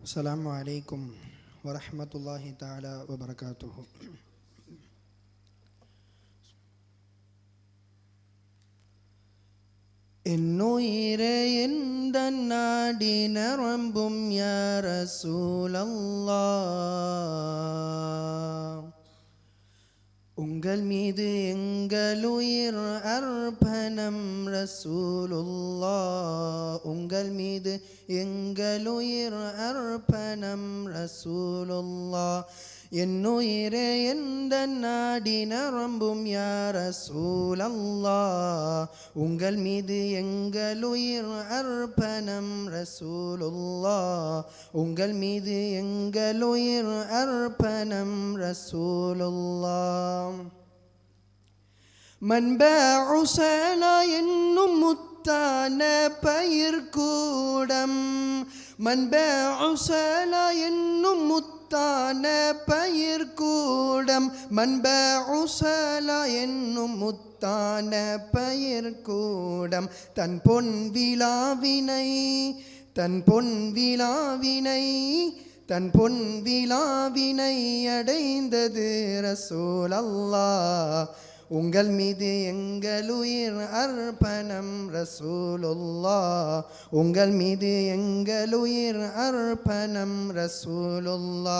السلام عليكم ورحمة الله تعالى وبركاته என்னுயிரே எந்த நாடி நரம்பும் யார சூழல்லா உங்கள் மீது எங்களுயிர் அர்ப்பணம் ரசூலுல்லா உங்கள் மீது எங்களுயிர் அர்ப்பணம் ரசூலுல்லா என்னுயிரே எந்த நாடி நரம்பும் யார சூழல்லா உங்கள் மீது எங்களுயிர் அர்ப்பணம் ரசூலுல்லா உங்கள் மீது எங்களுயிர் அர்ப்பணம் ரசூலுல்லா மண்பு சலா என்னும் முத்தான பயிர்கூடம் கூடம் மண்பு என்னும் முத்தான பயிர்கூடம் கூடம் மண்பு என்னும் முத்தான பயிர்கூடம் தன் பொன் விழாவினை தன் பொன் விழாவினை தன் பொன் விழாவினை அடைந்தது ரசூல் அல்லாஹ் உங்கள் மீது எங்கள் உயிர் அர்ப்பணம் ரசூலுல்லா உங்கள் மீது எங்கள் உயிர் அர்ப்பணம் ரசூலுல்லா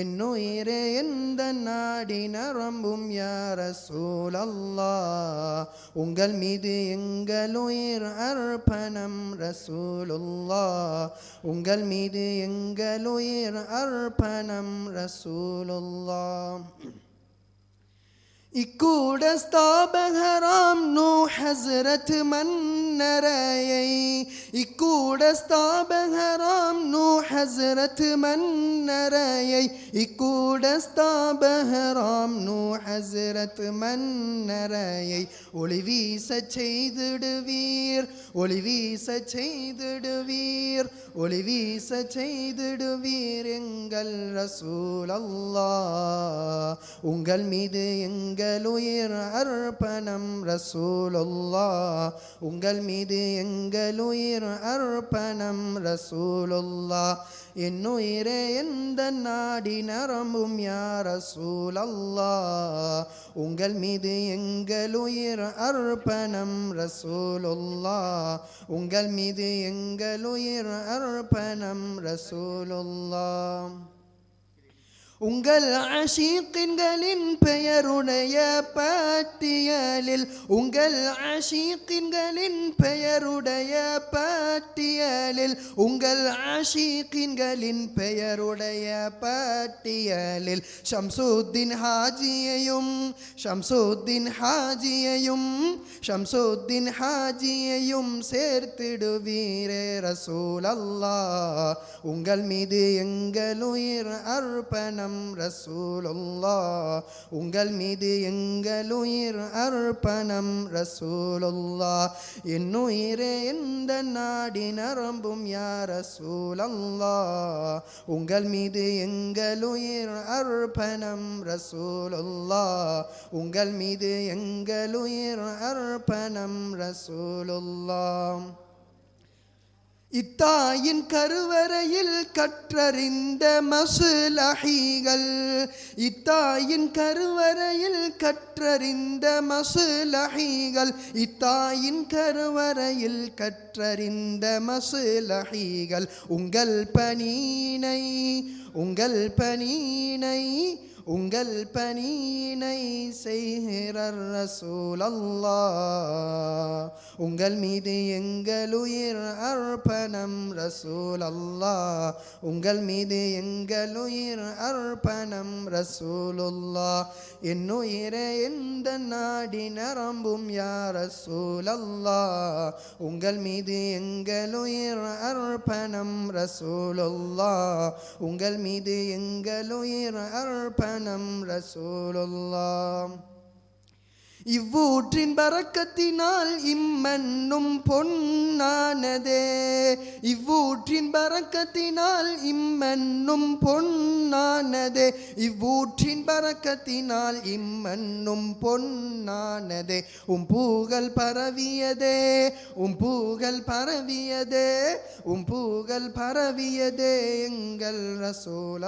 என்னுயிரே எந்த நாடி நரம்பும் யார் ரசூலல்லா உங்கள் மீது எங்கள் உயிர் அர்ப்பணம் ரசூலுல்லா உங்கள் மீது எங்கள் உயிர் அர்ப்பணம் ரசூலுல்லா இக்கூட ஸ்தாபகராம் நோ ஹசரத் மன்னரையை. இக்கூட ஸ்தாபகராம் நோ ஹசரத் மன்னரையை. இக்கூட ஸ்தாபகராம் நோ ஹசரத் மன்னரையை. ஒளி வீச செய்திடுவீர் ஒளி வீச செய்திடுவீர் ஒளி வீச செய்திடுவீர் எங்கள் ரசூல் அல்லாஹ் உங்கள் மீது எங்கள் எங்களுயிர் அர்ப்பணம் ரசூலுல்லா உங்கள் மீது எங்களுயிர் அர்ப்பணம் ரசூலுல்லா என்னுயிரே எந்த நாடி நரம்பும் யார் ரசூலல்லா உங்கள் மீது எங்களுயிர் அர்ப்பணம் ரசூலுல்லா உங்கள் மீது எங்களுயிர் அர்ப்பணம் ரசூலுல்லா உங்கள் அஷீக்கின்களின் பெயருடைய பட்டியலில் உங்கள் அஷீக்கின்களின் பெயருடைய பட்டியலில் உங்கள் ஆஷிக்கின்களின் பெயருடைய பட்டியலில் ஷம்சுத்தின் ஹாஜியையும் ஷம்சுத்தின் ஹாஜியையும் ஷம்சுத்தின் ஹாஜியையும் சேர்த்திடுவீரே ரசூல் அல்லாஹ் உங்கள் மீது எங்கள் உயிர் அர்ப்பணம் ரசூலுல்லா உங்கள் மீது எங்கள் உயிர் அர்ப்பணம் ரசூலுல்லா என்னுயிரே எந்த நாடி நரம்பும் யார் ரசூலல்லா உங்கள் மீது எங்கள் உயிர் அர்ப்பணம் ரசூலுல்லா உங்கள் மீது எங்கள் உயிர் அர்ப்பணம் ரசூலுல்லா இத்தாயின் கருவறையில் கற்றறிந்த மசுலஹிகள் இத்தாயின் கருவறையில் கற்றறிந்த மசுலஹிகள் இத்தாயின் கருவறையில் கற்றறிந்த மசுலஹிகள் உங்கள் பணியினை உங்கள் பணியினை உங்கள் பணியினை செய்கிறார் ரசூலல்லா உங்கள் மீது எங்கள் உயிர் அர்ப்பணம் ரசூலல்லா உங்கள் மீது எங்கள் உயிர் அர்ப்பணம் ரசூலுல்லா என்னுயிரே எந்த நாடி நரம்பும் யார் ரசூலல்லா உங்கள் மீது எங்கள் உயிர் அர்ப்பணம் ரசூலுல்லா உங்கள் மீது எங்கள் உயிர் அர்ப்பணம் ரசூலுல்லா இவ்வூற்றின் பறக்கத்தினால் இம்மண்ணும் பொன்னானதே. இவ்வூற்றின் பறக்கத்தினால் இம்மண்ணும் பொன்னானதே. இவ்வூற்றின் பறக்கத்தினால் இம்மண்ணும் பொன்னானதே. உம் பூகல் பரவியதே உம் பூகல் பரவியதே உம் பூகல் பரவியதே. எங்கள் ரசூல்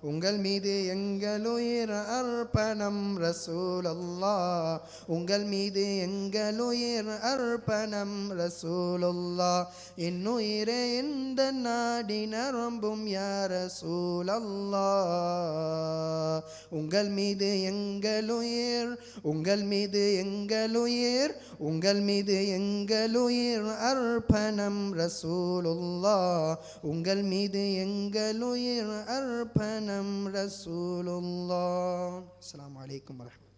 உங்கள் மீது எங்கள் உயிர் அர்ப்பணம் ரசூல் அல்லாஹ் உங்கள் மீது எங்கள் உயிர் அர்ப்பணம் ரசூலுல்லாஹ் என் உயிரே எந்த நாடி நரம்பும் யார் ரசூல் அல்லாஹ் உங்கள் மீது எங்கள் உயிர் உங்கள் மீது எங்கள் உயிர் உங்கள் மீது எங்கள் உயிர் அர்ப்பணம் ரசூலுல்லாஹ் உங்கள் மீது எங்கள் உயிர் அர்ப்பணம் ரசூலுல்லாஹ் அஸ்ஸலாமு அலைக்கும் வரஹ்மத்துல்லாஹி